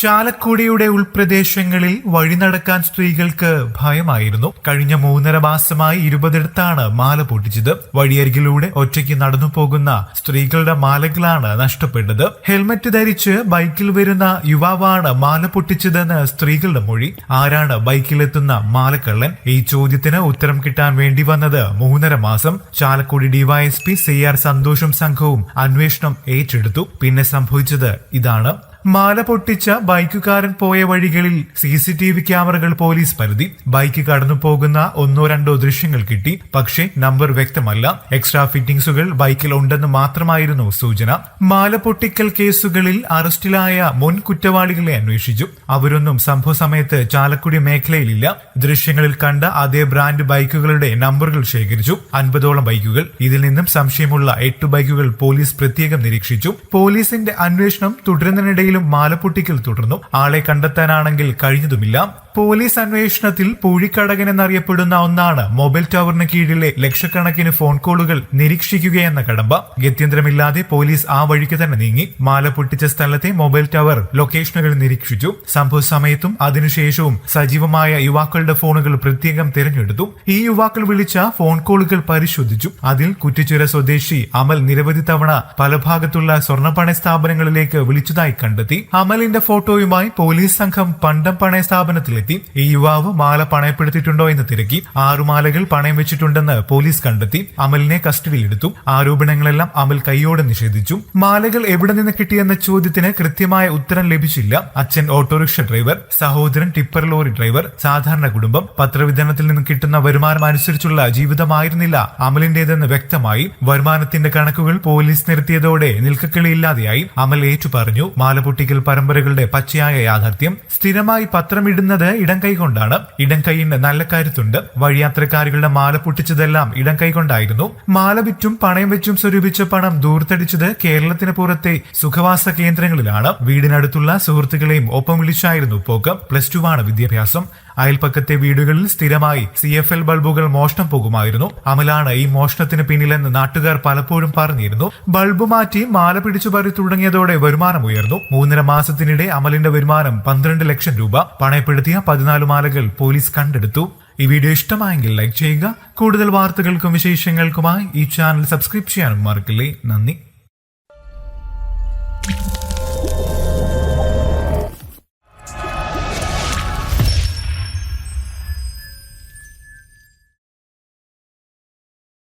ചാലക്കുടിയുടെ ഉൾപ്രദേശങ്ങളിൽ വഴി നടക്കാൻ സ്ത്രീകൾക്ക് ഭയമായിരുന്നു. കഴിഞ്ഞ മൂന്നര മാസമായി ഇരുപതിടത്താണ് മാല പൊട്ടിച്ചത്. വഴിയരികിലൂടെ ഒറ്റയ്ക്ക് നടന്നു പോകുന്ന സ്ത്രീകളുടെ മാലകളാണ് നഷ്ടപ്പെട്ടത്. ഹെൽമറ്റ് ധരിച്ച് ബൈക്കിൽ വരുന്ന യുവാവാണ് മാല പൊട്ടിച്ചതെന്ന് സ്ത്രീകളുടെ മൊഴി. ആരാണ് ബൈക്കിലെത്തുന്ന മാലക്കള്ളൻ? ഈ ചോദ്യത്തിന് ഉത്തരം കിട്ടാൻ വേണ്ടി വന്നത് മൂന്നര മാസം. ചാലക്കുടി ഡിവൈഎസ്പി സി ആർ സന്തോഷും സംഘവും അന്വേഷണം ഏറ്റെടുത്തു. പിന്നെ സംഭവിച്ചത് ഇതാണ്. മാല പൊട്ടിച്ച ബൈക്കുകാരൻ പോയ വഴികളിൽ സി സി ടി വി ക്യാമറകൾ പോലീസ് പരുതി. ബൈക്ക് കടന്നു പോകുന്ന ഒന്നോ രണ്ടോ ദൃശ്യങ്ങൾ കിട്ടി. പക്ഷേ നമ്പർ വ്യക്തമല്ല. എക്സ്ട്രാ ഫിറ്റിംഗ്സുകൾ ബൈക്കിൽ ഉണ്ടെന്ന് മാത്രമായിരുന്നു സൂചന. മാല പൊട്ടിക്കൽ കേസുകളിൽ അറസ്റ്റിലായ മുൻ കുറ്റവാളികളെ അന്വേഷിച്ചു. അവരൊന്നും സംഭവ സമയത്ത് ചാലക്കുടി മേഖലയിലില്ല. ദൃശ്യങ്ങളിൽ കണ്ട അതേ ബ്രാൻഡ് ബൈക്കുകളുടെ നമ്പറുകൾ ശേഖരിച്ചു. അൻപതോളം ബൈക്കുകൾ. ഇതിൽ നിന്നും സംശയമുള്ള എട്ട് ബൈക്കുകൾ പോലീസ് പ്രത്യേകം നിരീക്ഷിച്ചു. പോലീസിന്റെ അന്വേഷണം തുടരുന്നതിനിടയിലും മാലപ്പൊട്ടിക്കൽ തുടർന്നു. ആളെ കണ്ടെത്താനാണെങ്കിൽ കഴിഞ്ഞതുമില്ല. പോലീസ് അന്വേഷണത്തിൽ പൂഴിക്കടകൻ എന്നറിയപ്പെടുന്ന ഒന്നാണ്. മൊബൈൽ ടവറിന് കീഴിലെ ലക്ഷക്കണക്കിന് ഫോൺ കോളുകൾ നിരീക്ഷിക്കുകയെന്ന കടമ്പ. ഗത്യന്തരമില്ലാതെ പോലീസ് ആ വഴിക്ക് തന്നെ നീങ്ങി. മാല പൊട്ടിച്ച സ്ഥലത്തെ മൊബൈൽ ടവർ ലൊക്കേഷനുകൾ നിരീക്ഷിച്ചു. സംഭവ സമയത്തും അതിനുശേഷവും സജീവമായ യുവാക്കളുടെ ഫോണുകൾ പ്രത്യേകം തിരഞ്ഞെടുത്തു. ഈ യുവാക്കൾ വിളിച്ച ഫോൺ കോളുകൾ പരിശോധിച്ചു. അതിൽ കുറ്റിച്ചുര സ്വദേശി അമൽ നിരവധി തവണ പല ഭാഗത്തുള്ള സ്വർണപ്പണയ സ്ഥാപനങ്ങളിലേക്ക് വിളിച്ചതായി കണ്ടെത്തി. അമലിന്റെ ഫോട്ടോയുമായി പോലീസ് സംഘം പണ്ടം പണയ സ്ഥാപനത്തിലെത്തി ഈ യുവാവ് മാല പണയപ്പെടുത്തിയിട്ടുണ്ടോ എന്ന് തിരക്കി. ആറു മാലകൾ പണയം വെച്ചിട്ടുണ്ടെന്ന് പോലീസ് കണ്ടെത്തി. അമലിനെ കസ്റ്റഡിയിലെടുത്തു. ആരോപണങ്ങളെല്ലാം അമൽ കൈയോടെ നിഷേധിച്ചു. മാലകൾ എവിടെ നിന്ന് കിട്ടിയെന്ന ചോദ്യത്തിന് കൃത്യമായ ഉത്തരം ലഭിച്ചില്ല. അച്ഛൻ ഓട്ടോറിക്ഷ ഡ്രൈവർ സഹോദരൻ ടിപ്പർ ലോറി ഡ്രൈവർ സാധാരണ കുടുംബം. പത്രവിതരണത്തിൽ നിന്ന് കിട്ടുന്ന വരുമാനം അനുസരിച്ചുള്ള ജീവിതമായിരുന്നില്ല അമലിന്റേതെന്ന് വ്യക്തമായി. വരുമാനത്തിന്റെ കണക്കുകൾ പോലീസ് നിരത്തിയതോടെ നിൽക്കക്കളിയില്ലാതെയായി. അമൽ ഏറ്റു പറഞ്ഞു മാലപൊട്ടിക്കൽ പരമ്പരകളുടെ പച്ചയായ യാഥാർത്ഥ്യം. സ്ഥിരമായി പത്രമിടുന്നത് ഇടം കൈകൊണ്ടാണ് ഇടം കൈയിന് നല്ല കരുത്തുണ്ട്. വഴിയാത്രക്കാരികളുടെ മാല പൊട്ടിച്ചതെല്ലാം ഇടം കൈകൊണ്ടായിരുന്നു മാല വിറ്റും പണയം വെച്ചും സ്വരൂപിച്ച പണം ദൂർത്തടിച്ചത് കേരളത്തിന് പുറത്തെ സുഖവാസ കേന്ദ്രങ്ങളിലാണ്. വീടിനടുത്തുള്ള സുഹൃത്തുക്കളെയും ഒപ്പം വിളിച്ചായിരുന്നു പോക്ക്. പ്ലസ് ടു ആണ് വിദ്യാഭ്യാസം. അയൽപ്പക്കത്തെ വീടുകളിൽ സ്ഥിരമായി സി എഫ് എൽ ബൾബുകൾ മോഷണം പോകുമായിരുന്നു. അമലാണ് ഈ മോഷണത്തിന് പിന്നിലെന്ന് നാട്ടുകാർ പലപ്പോഴും പറഞ്ഞിരുന്നു. ബൾബ് മാറ്റി മാല പിടിച്ചു പറി തുടങ്ങിയതോടെ വരുമാനം ഉയർന്നു. മൂന്നര മാസത്തിനിടെ അമലിന്റെ വരുമാനം പന്ത്രണ്ട് ലക്ഷം രൂപ. പണയപ്പെടുത്തിയ പതിനാല് മാലകൾ പോലീസ് കണ്ടെടുത്തു. ഈ വീഡിയോ ഇഷ്ടമായെങ്കിൽ ലൈക്ക് ചെയ്യുക. കൂടുതൽ വാർത്തകൾക്കും വിശേഷങ്ങൾക്കുമായി ഈ ചാനൽ സബ്സ്ക്രൈബ് ചെയ്യാനും മറക്കില്ലേ. നന്ദി.